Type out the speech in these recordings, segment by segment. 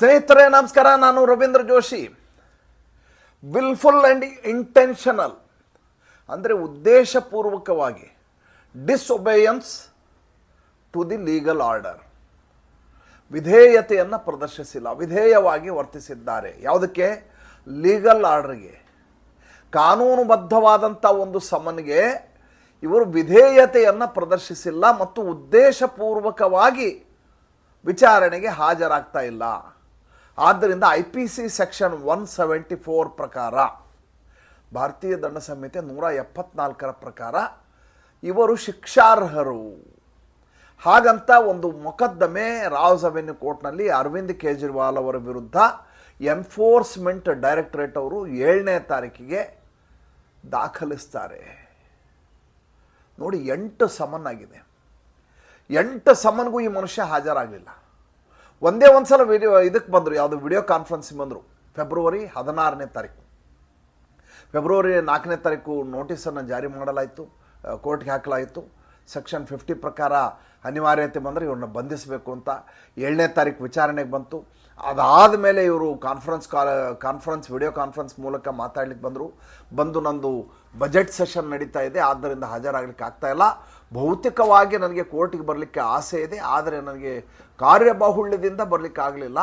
ಸ್ನೇಹಿತರೆ, ನಮಸ್ಕಾರ. ನಾನು Ravindra Joshi. Wilful and intentional ಅಂದರೆ ಉದ್ದೇಶಪೂರ್ವಕವಾಗಿ. Disobedience to the legal order ವಿಧೇಯತೆಯನ್ನು ಪ್ರದರ್ಶಿಸಿಲ್ಲ. ವಿಧೇಯವಾಗಿ ವರ್ತಿಸಿದ್ದಾರೆ. ಯಾವುದಕ್ಕೆ? ಲೀಗಲ್ ಆರ್ಡರ್ಗೆ ಕಾನೂನುಬದ್ಧವಾದಂಥ ಒಂದು ಸಮನ್ಗೆ ಇವರು ವಿಧೇಯತೆಯನ್ನು ಪ್ರದರ್ಶಿಸಿಲ್ಲ ಮತ್ತು ಉದ್ದೇಶಪೂರ್ವಕವಾಗಿ ವಿಚಾರಣೆಗೆ ಹಾಜರಾಗ್ತಾ ಇಲ್ಲ. ಆದ್ದರಿಂದ I P C section one seventy four ಪ್ರಕಾರ, ಭಾರತೀಯ ದಂಡ ಸಂಹಿತೆ ನೂರ ಎಪ್ಪತ್ನಾಲ್ಕರ ಪ್ರಕಾರ, ಇವರು ಶಿಕ್ಷಾರ್ಹರು. ಹಾಗಂತ ಒಂದು ಮೊಕದ್ದಮೆ ರಾವ್ಸ್ ಅವೆನ್ಯೂ ಕೋರ್ಟ್ನಲ್ಲಿ ಅರವಿಂದ್ ಕೇಜ್ರಿವಾಲ್ ಅವರ ವಿರುದ್ಧ ಎನ್ಫೋರ್ಸ್ಮೆಂಟ್ ಡೈರೆಕ್ಟರೇಟ್ ಅವರು ಏಳನೇ ತಾರೀಕಿಗೆ ದಾಖಲಿಸ್ತಾರೆ. ನೋಡಿ ಎಂಟು ಸಮನ್ ಆಗಿದೆ. ಎಂಟು ಸಮನ್ಗೂ ಈ ಮನುಷ್ಯ ಹಾಜರಾಗಲಿಲ್ಲ. ಒಂದೇ ಒಂದ್ಸಲ ವಿಡಿಯೋ ಇದಕ್ಕೆ ಬಂದರು, ಯಾವುದು ವಿಡಿಯೋ ಕಾನ್ಫರೆನ್ಸಿಗೆ ಬಂದರು. ಫೆಬ್ರವರಿ ಹದಿನಾರನೇ ತಾರೀಕು. ಫೆಬ್ರವರಿ ನಾಲ್ಕನೇ ತಾರೀಕು ನೋಟಿಸನ್ನು ಜಾರಿ ಮಾಡಲಾಯಿತು ಕೋರ್ಟ್ಗೆ ಹಾಕಲಾಯಿತು. ಸೆಕ್ಷನ್ ಫಿಫ್ಟಿ ಪ್ರಕಾರ ಅನಿವಾರ್ಯತೆ ಬಂದರೆ ಇವ್ರನ್ನ ಬಂಧಿಸಬೇಕು ಅಂತ ಏಳನೇ ತಾರೀಕು ವಿಚಾರಣೆಗೆ ಬಂತು. ಅದಾದ ಮೇಲೆ ಇವರು conference call conference video conference ಮೂಲಕ ಮಾತಾಡ್ಲಿಕ್ಕೆ ಬಂದರು. ಬಂದು ನಂದು ಬಜೆಟ್ ಸೆಷನ್ ನಡೀತಾ ಇದೆ. ಆದ್ದರಿಂದ ಹಾಜರಾಗಲಿಕ್ಕೆ ಆಗ್ತಾಯಿಲ್ಲ ಭೌತಿಕವಾಗಿ ನನಗೆ ಕೋರ್ಟಿಗೆ ಬರಲಿಕ್ಕೆ ಆಸೆ ಇದೆ, ಆದರೆ ನನಗೆ ಕಾರ್ಯಬಾಹುಳ್ಯದಿಂದ ಬರಲಿಕ್ಕೆ ಆಗಲಿಲ್ಲ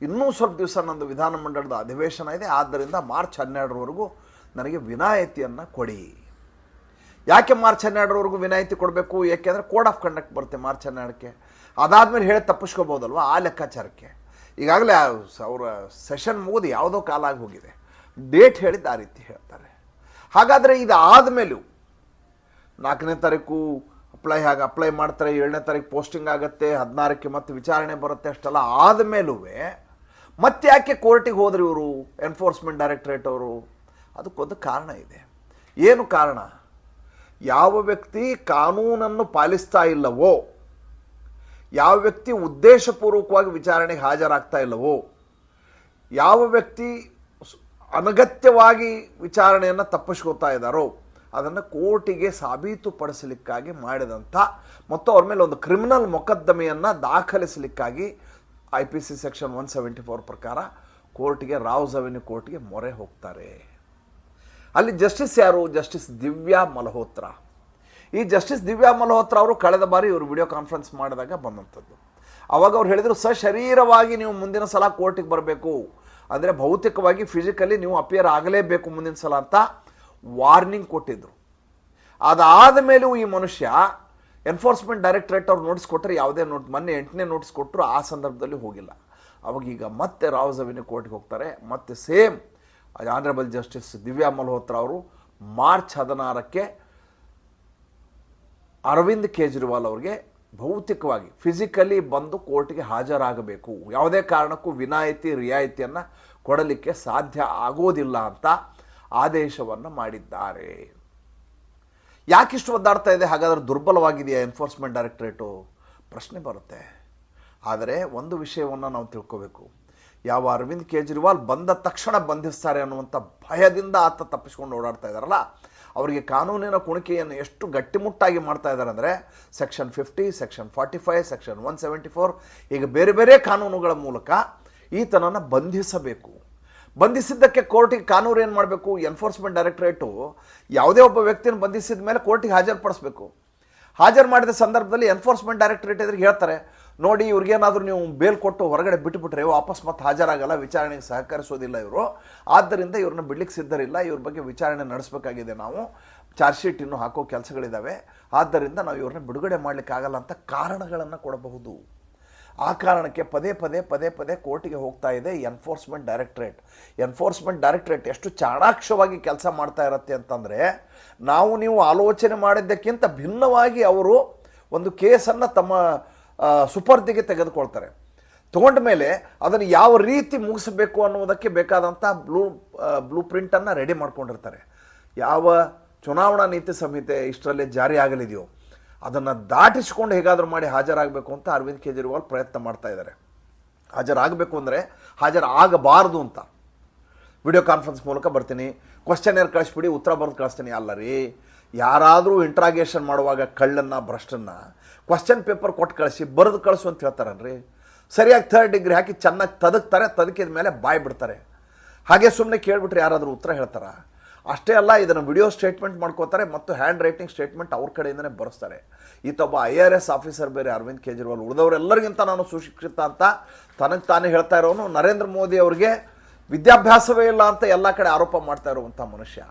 ಇನ್ನೂ ಸ್ವಲ್ಪ ದಿವಸ ನಂದು ವಿಧಾನಮಂಡಲದ ಅಧಿವೇಶನ ಇದೆ, ಆದ್ದರಿಂದ ಮಾರ್ಚ್ ಹನ್ನೆರಡರವರೆಗೂ ನನಗೆ ವಿನಾಯಿತಿಯನ್ನು ಕೊಡಿ. ಯಾಕೆ ಮಾರ್ಚ್ ಹನ್ನೆರಡರವರೆಗೂ ವಿನಾಯಿತಿ ಕೊಡಬೇಕು? ಏಕೆಂದರೆ ಕೋಡ್ ಆಫ್ ಕಂಡಕ್ಟ್ ಬರುತ್ತೆ ಮಾರ್ಚ್ ಹನ್ನೆರಡಕ್ಕೆ. ಅದಾದಮೇಲೆ ಹೇಳಿ ತಪ್ಪಿಸ್ಕೋಬೋದಲ್ವ ಆ ಲೆಕ್ಕಾಚಾರಕ್ಕೆ. ಈಗಾಗಲೇ ಅವರ ಸೆಷನ್ ಮುಗಿದು ಯಾವುದೋ ಕಾಲ ಆಗಿ ಹೋಗಿದೆ. ಡೇಟ್ ಹೇಳಿದ್ದು ಆ ರೀತಿ ಹೇಳ್ತಾರೆ. ಹಾಗಾದರೆ ಇದು ಆದಮೇಲೂ ನಾಲ್ಕನೇ ತಾರೀಕು ಅಪ್ಲೈ ಹಾಗೆ ಅಪ್ಲೈ ಮಾಡ್ತಾರೆ, ಏಳನೇ ತಾರೀಕು ಪೋಸ್ಟಿಂಗ್ ಆಗುತ್ತೆ, ಹದಿನಾರಕ್ಕೆ ಮತ್ತೆ ವಿಚಾರಣೆ ಬರುತ್ತೆ ಅಷ್ಟೆಲ್ಲ ಆದಮೇಲೂ ಮತ್ತೆ ಯಾಕೆ ಕೋರ್ಟಿಗೆ ಹೋದ್ರು ಇವರು ಎನ್ಫೋರ್ಸ್ಮೆಂಟ್ ಡೈರೆಕ್ಟ್ರೇಟ್ ಅವರು? ಅದಕ್ಕೊಂದು ಕಾರಣ ಇದೆ. ಏನು ಕಾರಣ? ಯಾವ ವ್ಯಕ್ತಿ ಕಾನೂನನ್ನು ಪಾಲಿಸ್ತಾ ಇಲ್ಲವೋ, ಯಾವ ವ್ಯಕ್ತಿ ಉದ್ದೇಶಪೂರ್ವಕವಾಗಿ ವಿಚಾರಣೆಗೆ ಹಾಜರಾಗ್ತಾ ಇಲ್ಲವೋ, ಯಾವ ವ್ಯಕ್ತಿ ಅನಗತ್ಯವಾಗಿ ವಿಚಾರಣೆಯನ್ನು ತಪ್ಪಿಸ್ಕೋತಾ ಇದ್ದಾರೋ ಅದನ್ನು ಕೋರ್ಟಿಗೆ ಸಾಬೀತುಪಡಿಸಲಿಕ್ಕಾಗಿ ಮಾಡಿದಂಥ ಮತ್ತು ಅವ್ರ ಮೇಲೆ ಒಂದು ಕ್ರಿಮಿನಲ್ ಮೊಕದ್ದಮೆಯನ್ನು ದಾಖಲಿಸಲಿಕ್ಕಾಗಿ I P C section one seventy four ಪ್ರಕಾರ ಕೋರ್ಟಿಗೆ ರಾವ್ ಅವೆನ್ಯೂ ಕೋರ್ಟ್ಗೆ ಮೊರೆ ಹೋಗ್ತಾರೆ. ಅಲ್ಲಿ ಜಸ್ಟಿಸ್ ಯಾರು? ಜಸ್ಟಿಸ್ ದಿವ್ಯಾ ಮಲ್ಹೋತ್ರ. ಈ ಜಸ್ಟಿಸ್ ದಿವ್ಯಾ ಮಲ್ಹೋತ್ರ ಅವರು ಕಳೆದ ಬಾರಿ ಇವರು ವಿಡಿಯೋ ಕಾನ್ಫರೆನ್ಸ್ ಮಾಡಿದಾಗ ಬಂದಂಥದ್ದು. ಅವಾಗ ಅವ್ರು ಹೇಳಿದರು ಸಶರೀರವಾಗಿ ನೀವು ಮುಂದಿನ ಸಲ ಕೋರ್ಟಿಗೆ ಬರಬೇಕು. ಅಂದರೆ ಭೌತಿಕವಾಗಿ ಫಿಸಿಕಲಿ ನೀವು ಅಪಿಯರ್ ಆಗಲೇಬೇಕು ಮುಂದಿನ ಸಲ ಅಂತ. ವಾರ್ನಿಂಗ್ ಕೊಟ್ಟಿದ್ರು. ಅದಾದ ಮೇಲೂ ಈ ಮನುಷ್ಯ ಎನ್ಫೋರ್ಸ್ಮೆಂಟ್ ಡೈರೆಕ್ಟ್ರೇಟ್ ಅವ್ರು ನೋಟಿಸ್ ಕೊಟ್ಟರೆ ಯಾವುದೇ ನೋಟ್ ಮೊನ್ನೆ ಎಂಟನೇ ನೋಟಿಸ್ ಕೊಟ್ಟರು ಆ ಸಂದರ್ಭದಲ್ಲಿ ಹೋಗಿಲ್ಲ. ಅವಾಗೀಗ ಮತ್ತೆ ರಾವ್ ಅವೆನ್ಯೂ ಕೋರ್ಟ್ಗೆ ಹೋಗ್ತಾರೆ. ಮತ್ತೆ same honourable justice Divya Malhotra ಅವರು ಮಾರ್ಚ್ ಹದಿನಾರಕ್ಕೆ ಅರವಿಂದ್ ಕೇಜ್ರಿವಾಲ್ ಅವ್ರಿಗೆ ಭೌತಿಕವಾಗಿ ಫಿಸಿಕಲಿ ಬಂದು ಕೋರ್ಟ್ಗೆ ಹಾಜರಾಗಬೇಕು. ಯಾವುದೇ ಕಾರಣಕ್ಕೂ ವಿನಾಯಿತಿ, ರಿಯಾಯಿತಿಯನ್ನು ಕೊಡಲಿಕ್ಕೆ ಸಾಧ್ಯ ಆಗೋದಿಲ್ಲ ಅಂತ ಆದೇಶವನ್ನು ಮಾಡಿದ್ದಾರೆ. ಯಾಕಿಷ್ಟು ಒದ್ದಾಡ್ತಾ ಇದೆ? ಹಾಗಾದ್ರೆ ದುರ್ಬಲವಾಗಿದೆಯಾ ಎನ್ಫೋರ್ಸ್ಮೆಂಟ್ ಡೈರೆಕ್ಟ್ರೇಟು ಪ್ರಶ್ನೆ ಬರುತ್ತೆ. ಆದರೆ ಒಂದು ವಿಷಯವನ್ನು ನಾವು ತಿಳ್ಕೋಬೇಕು. ಯಾವ ಅರವಿಂದ್ ಕೇಜ್ರಿವಾಲ್ ಬಂದ ತಕ್ಷಣ ಬಂಧಿಸ್ತಾರೆ ಅನ್ನುವಂಥ ಭಯದಿಂದ ಆತ ತಪ್ಪಿಸ್ಕೊಂಡು ಓಡಾಡ್ತಾ ಇದ್ದಾರಲ್ಲ, ಅವರಿಗೆ ಕಾನೂನಿನ ಕುಣಿಕೆಯನ್ನು ಎಷ್ಟು ಗಟ್ಟಿಮುಟ್ಟಾಗಿ ಮಾಡ್ತಾ ಇದ್ದಾರೆ ಅಂದರೆ section fifty section forty five section one seventy four ಈಗ ಬೇರೆ ಬೇರೆ ಕಾನೂನುಗಳ ಮೂಲಕ ಈತನನ್ನು ಬಂಧಿಸಬೇಕು. ಬಂಧಿಸಿದ್ದಕ್ಕೆ ಕೋರ್ಟಿಗೆ ಕಾನೂನು ಏನು ಮಾಡಬೇಕು? ಎನ್ಫೋರ್ಸ್ಮೆಂಟ್ ಡೈರೆಕ್ಟರೇಟು ಯಾವುದೇ ಒಬ್ಬ ವ್ಯಕ್ತಿಯನ್ನು ಬಂಧಿಸಿದ ಮೇಲೆ ಕೋರ್ಟಿಗೆ ಹಾಜರುಪಡಿಸ್ಬೇಕು. ಹಾಜರು ಮಾಡಿದ ಸಂದರ್ಭದಲ್ಲಿ ಎನ್ಫೋರ್ಸ್ಮೆಂಟ್ ಡೈರೆಕ್ಟರೇಟ್ ಎದುರಿಗೆ ಹೇಳ್ತಾರೆ, ನೋಡಿ, ಇವ್ರಿಗೇನಾದರೂ ನೀವು ಬೇಲ್ ಕೊಟ್ಟು ಹೊರಗಡೆ ಬಿಟ್ಟುಬಿಟ್ರೆ ವಾಪಸ್ ಮತ್ತೆ ಹಾಜರಾಗಲ್ಲ, ವಿಚಾರಣೆಗೆ ಸಹಕರಿಸೋದಿಲ್ಲ ಇವರು. ಆದ್ದರಿಂದ ಇವ್ರನ್ನ ಬಿಡ್ಲಿಕ್ಕೆ ಸಿದ್ಧರಿಲ್ಲ, ಇವ್ರ ಬಗ್ಗೆ ವಿಚಾರಣೆ ನಡೆಸಬೇಕಾಗಿದೆ ನಾವು. ಚಾರ್ಜ್ ಶೀಟ್ ಇನ್ನೂ ಹಾಕೋ ಕೆಲಸಗಳಿದ್ದಾವೆ ಆದ್ದರಿಂದ ನಾವು ಇವ್ರನ್ನ ಬಿಡುಗಡೆ ಮಾಡಲಿಕ್ಕಾಗಲ್ಲ ಅಂತ ಕಾರಣಗಳನ್ನು ಕೊಡಬಹುದು. ಆ ಕಾರಣಕ್ಕೆ ಪದೇ ಪದೇ ಪದೇ ಪದೇ ಕೋರ್ಟಿಗೆ ಹೋಗ್ತಾ ಇದೆ ಎನ್ಫೋರ್ಸ್ಮೆಂಟ್ ಡೈರೆಕ್ಟ್ರೇಟ್. ಎನ್ಫೋರ್ಸ್ಮೆಂಟ್ ಡೈರೆಕ್ಟ್ರೇಟ್ ಎಷ್ಟು ಚಾಣಾಕ್ಷವಾಗಿ ಕೆಲಸ ಮಾಡ್ತಾ ಇರತ್ತೆ ಅಂತಂದರೆ, ನಾವು ನೀವು ಆಲೋಚನೆ ಮಾಡಿದ್ದಕ್ಕಿಂತ ಭಿನ್ನವಾಗಿ ಅವರು ಒಂದು ಕೇಸನ್ನು ತಮ್ಮ ಸುಪರ್ದಿಗೆ ತೆಗೆದುಕೊಳ್ತಾರೆ. ತಗೊಂಡ ಮೇಲೆ ಅದನ್ನು ಯಾವ ರೀತಿ ಮುಗಿಸಬೇಕು ಅನ್ನುವುದಕ್ಕೆ ಬೇಕಾದಂಥ ಬ್ಲೂ ಬ್ಲೂ ಪ್ರಿಂಟನ್ನು ರೆಡಿ ಮಾಡ್ಕೊಂಡಿರ್ತಾರೆ. ಯಾವ ಚುನಾವಣಾ ನೀತಿ ಸಂಹಿತೆ ಇಷ್ಟರಲ್ಲೇ ಜಾರಿ ಆಗಲಿದೆಯೋ ಅದನ್ನು ದಾಟಿಸ್ಕೊಂಡು ಹೇಗಾದರೂ ಮಾಡಿ ಹಾಜರಾಗಬೇಕು ಅಂತ ಅರವಿಂದ್ ಕೇಜ್ರಿವಾಲ್ ಪ್ರಯತ್ನ ಮಾಡ್ತಾ ಇದ್ದಾರೆ. ಹಾಜರಾಗಬೇಕು ಅಂದರೆ ಹಾಜರಾಗಬಾರ್ದು ಅಂತ. ವಿಡಿಯೋ ಕಾನ್ಫರೆನ್ಸ್ ಮೂಲಕ ಬರ್ತೀನಿ. ಕ್ವಶನ್ ಕಳಿಸ್ಬಿಡಿ, ಉತ್ತರ ಬರೆದು ಕಳಿಸ್ತೀನಿ. ಅಲ್ಲ ರೀ, ಯಾರಾದರೂ ಇಂಟ್ರಾಗೇಷನ್ ಮಾಡುವಾಗ ಕಳ್ಳನ್ನು, ಭ್ರಷ್ಟನ್ನು ಕ್ವಶನ್ ಪೇಪರ್ ಕೊಟ್ಟು ಕಳಿಸಿ, ಬರೆದು ಕಳಿಸು ಅಂತ ಹೇಳ್ತಾರನ್ರಿ? ಸರಿಯಾಗಿ ಥರ್ಡ್ ಡಿಗ್ರಿ ಹಾಕಿ ಚೆನ್ನಾಗಿ ತದಕ್ತಾರೆ ತದಕಿದ ಮೇಲೆ ಬಾಯ್ ಬಿಡ್ತಾರೆ ಹಾಗೆ ಸುಮ್ಮನೆ ಕೇಳಿಬಿಟ್ರೆ ಯಾರಾದರೂ ಉತ್ತರ ಹೇಳ್ತಾರ? ಅಷ್ಟೇ ಅಲ್ಲ, ಇದನ್ನು ವಿಡಿಯೋ ಸ್ಟೇಟ್ಮೆಂಟ್ ಮಾಡ್ಕೋತಾರೆ ಮತ್ತು ಹ್ಯಾಂಡ್ ರೈಟಿಂಗ್ ಸ್ಟೇಟ್ಮೆಂಟ್ ಅವ್ರ ಕಡೆಯಿಂದನೇ ಬರೆಸ್ತಾರೆ. ಈತೊಬ್ಬ ಐ ಆರ್ ಎಸ್ ಆಫೀಸರ್ ಬೇರೆ ಅರವಿಂದ್ ಕೇಜ್ರಿವಾಲ್ ಉಳಿದವರೆಲ್ಲರಿಗಿಂತ ನಾನು ಸುಶಿಕ್ಷಿತ ಅಂತ ತನಗೆ ತಾನೇ ಹೇಳ್ತಾ ಇರೋನು. ನರೇಂದ್ರ ಮೋದಿ ಅವರಿಗೆ ವಿದ್ಯಾಭ್ಯಾಸವೇ ಇಲ್ಲ ಅಂತ ಎಲ್ಲ ಕಡೆ ಆರೋಪ ಮಾಡ್ತಾ ಇರುವಂಥ ಮನುಷ್ಯ.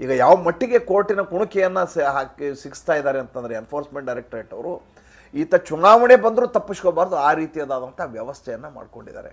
ಈಗ ಯಾವ ಮಟ್ಟಿಗೆ ಕೋರ್ಟಿನ ಕುಣಿಕೆಯನ್ನು ಹಾಕಿ ಸಿಗಿಸ್ತಾ ಇದ್ದಾರೆ ಅಂತಂದರೆ ಎನ್ಫೋರ್ಸ್ಮೆಂಟ್ ಡೈರೆಕ್ಟರೇಟ್ ಅವರು, ಈತ ಚುನಾವಣೆ ಬಂದರೂ ತಪ್ಪಿಸ್ಕೋಬಾರ್ದು, ಆ ರೀತಿಯಾದಂಥ ವ್ಯವಸ್ಥೆಯನ್ನು ಮಾಡ್ಕೊಂಡಿದ್ದಾರೆ.